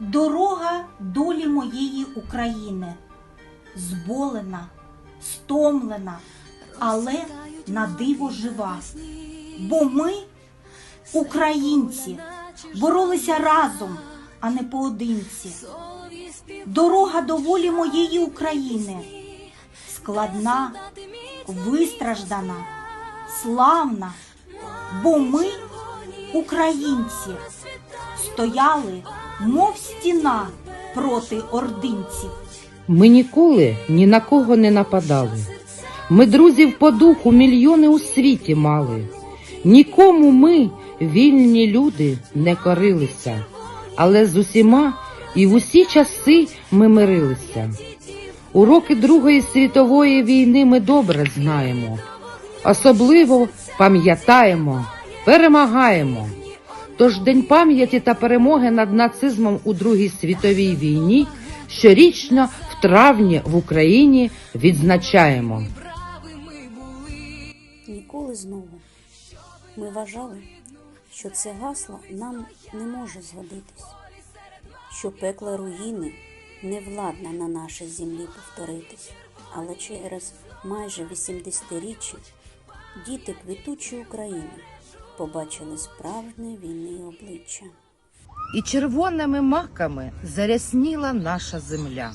Дорога долі моєї України, зболена, стомлена, але на диво жива. Бо ми, українці, боролися разом, а не поодинці. Дорога до волі моєї України складна, вистраждана, славна, бо ми, українці, стояли, мов стіна проти ординців. Ми ніколи ні на кого не нападали. Ми друзів по духу мільйони у світі мали. Нікому ми, вільні люди, не корилися, але з усіма і в усі часи ми мирилися. Уроки Другої світової війни ми добре знаємо, особливо пам'ятаємо, перемагаємо. Тож День пам'яті та перемоги над нацизмом у Другій світовій війні щорічно в травні в Україні відзначаємо. Ніколи знову. Ми вважали, що це гасло нам не може згодитись, що пекло руїни не владна на нашій землі повторитись, але через майже 80-річчя діти квітучої України побачили справжнє війни обличчя. І червоними маками зарясніла наша земля.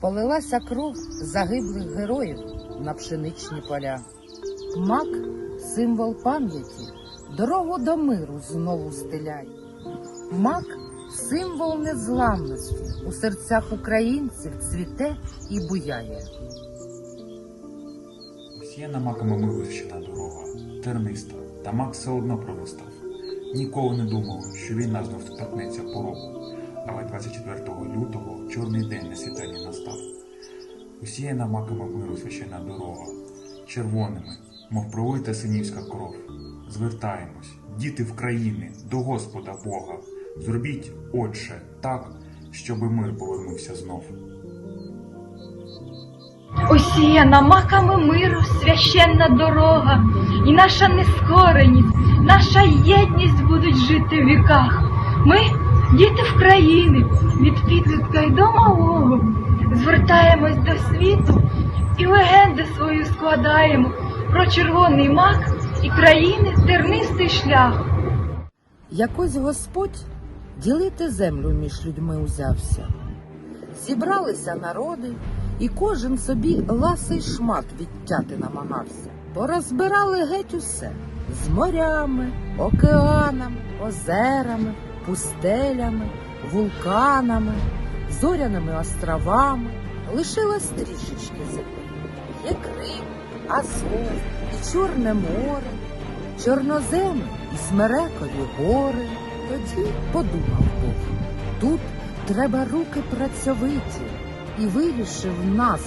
Полилася кров загиблих героїв на пшеничні поля. Мак символ пам'яті, дорогу до миру знову стиляй. Мак символ незламності у серцях українців цвіте і буяє. Усіяна маками милощина дорога, терниста, та мак все одно проростав. Ніколи не думав, що війна знов торкнеться порогу, але 24 лютого чорний день на світанні настав. Усіяна маками миру священна дорога, червоними, мов пролита синівська кров. Звертаємось, діти в країни, до Господа Бога. Зробіть, Отче, так, щоби мир повернувся знов. Осіяна маками миру священна дорога, і наша нескореність, наша єдність будуть жити в віках. Ми, діти в від підлітка й до малого, звертаємось до світу і легенди свою складаємо про червоний мак і країни тернистий шлях. Якось Господь ділити землю між людьми узявся. Зібралися народи, і кожен собі ласий шмат відтяти намагався. Порозбирали геть усе з морями, океанами, озерами, пустелями, вулканами, зоряними островами. Лишилось трішечки землі. Є Крим, Азов і Чорне море, чорноземи і смерекові гори. Тоді подумав Бог, тут треба руки працьовиті, і вирішив нас,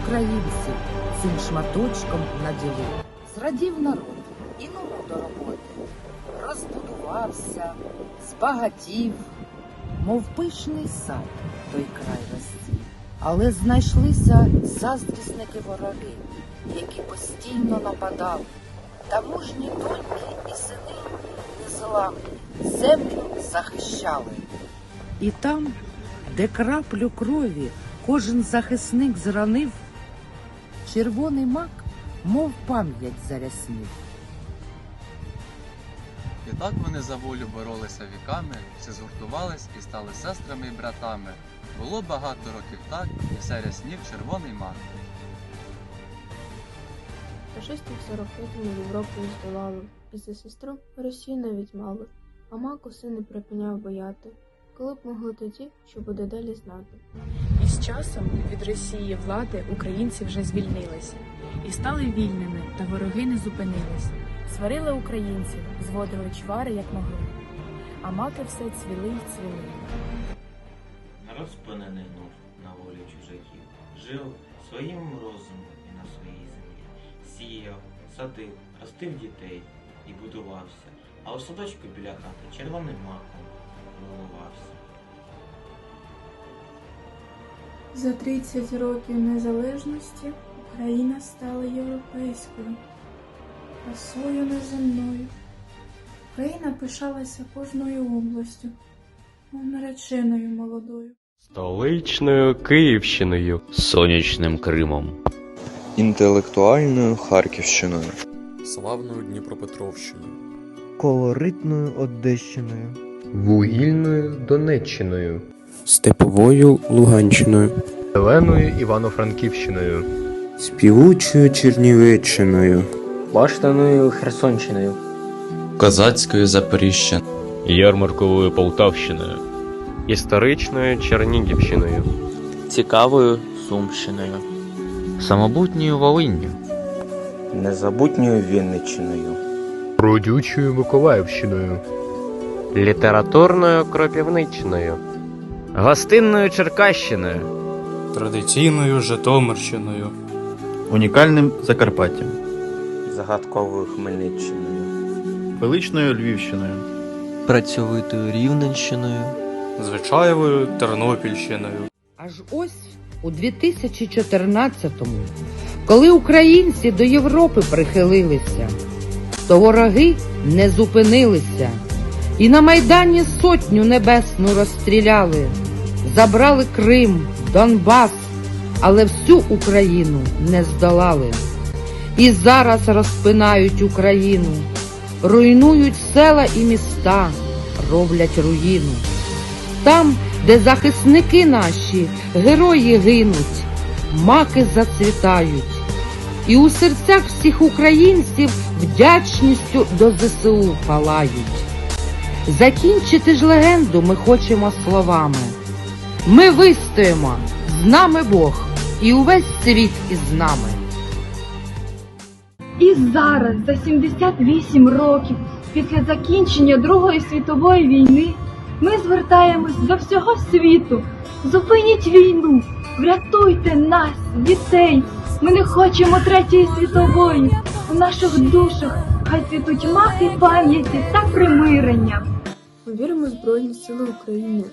українців, цим шматочком наділити. Зрадів народ і ному до роботи, розбудувався, збагатів, мов пишний сад той край розцвів. Але знайшлися заздрісники вороги, які постійно нападали. Та мужні доньки і сини незламні землю захищали. І там, де краплю крові кожен захисник зранив, червоний мак, мов пам'ять заряснив. І так вони за волю боролися віками, всі згуртувались і стали сестрами і братами. Було багато років так, і все ряснів червоний мак. Фашистів 45-му Європу здолали, і за сестру Росію навіть мали, а мак усе не припиняв бояти, коли б могли тоді, що буде далі знати. І з часом від Росії влади українці вже звільнилися і стали вільними, та вороги не зупинились. Сварили українців, зводили чвари, як могли, а маки все цвіли й цвіли. Народ гнув на волі чужаків, жив своїм розумом і на своїй землі, сіяв, садив, ростив дітей і будувався, а у садочку біля хати червоним маком виливався. За 30 років незалежності Україна стала європейською, красою неземною. Україна пишалася кожною областю, мов нареченою молодою. Столичною Київщиною. сонячним Кримом. інтелектуальною Харківщиною, Славною Дніпропетровщиною. колоритною Одещиною, Вугільною Донеччиною. Степовою Луганщиною, Зеленою Івано-Франківщиною. співучою Чернівеччиною, Баштаною Херсонщиною. Козацькою Запоріжжя. Ярмарковою Полтавщиною. Історичною Чернігівщиною. Цікавою Сумщиною. Самобутньою Волинню. незабутньою Вінниччиною, Родючою Миколаївщиною. Літературною Кропівниччиною. Гостинною Черкащиною. Традиційною Житомирщиною. унікальним Закарпаттям, загадковою Хмельниччиною, Величною Львівщиною. Працьовитою Рівненщиною. Звичаєвою Тернопільщиною. Аж ось у 2014-му, коли українці до Європи прихилилися, то вороги не зупинилися і на Майдані сотню небесну розстріляли, забрали Крим, Донбас, але всю Україну не здолали. І зараз розпинають Україну, руйнують села і міста, роблять руїну. Там, де захисники наші, герої гинуть, маки зацвітають, і у серцях всіх українців вдячністю до ЗСУ палають. Закінчити ж легенду ми хочемо словами. Ми вистоїмо, з нами Бог, і увесь світ із нами. І зараз, за 78 років після закінчення Другої світової війни, ми звертаємось до всього світу. Зупиніть війну, врятуйте нас, дітей. Ми не хочемо третьої світової. У наших душах хай цвітуть махи пам'яті та примирення. Ми віримо в Збройні Сили України.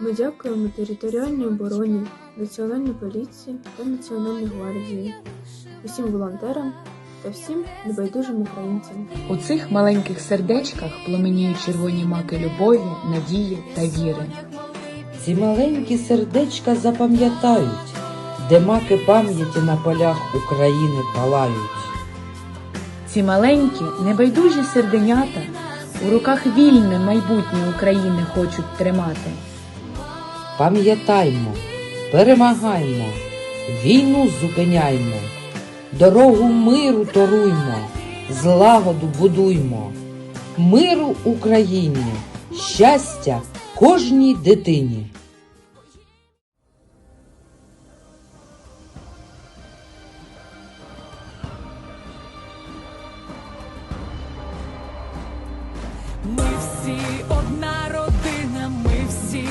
Ми дякуємо територіальній обороні, Національній поліції та Національній гвардії, усім волонтерам та всім небайдужим українцям. У цих маленьких сердечках пламеніють червоні маки любові, надії та віри. Ці маленькі сердечка запам'ятають, де маки пам'яті на полях України палають. Ці маленькі, небайдужі серденята у руках вільне майбутнє України хочуть тримати. Пам'ятаймо, перемагаймо, війну зупиняймо, дорогу миру торуймо, злагоду будуймо, миру Україні, щастя кожній дитині. Ми всі одна родина, ми всі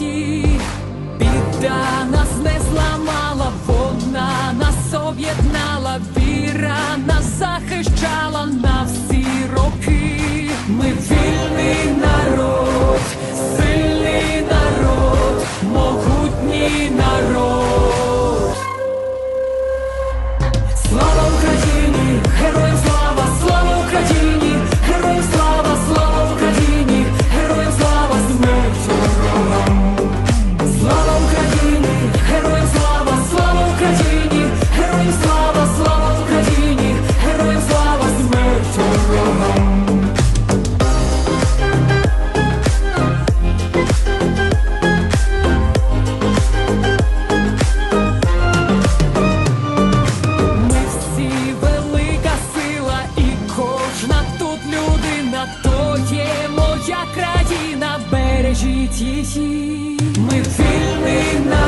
її. Біда нас не зламала, вона нас об'єднала, віра нас захищала світ її. Ми вільний народ.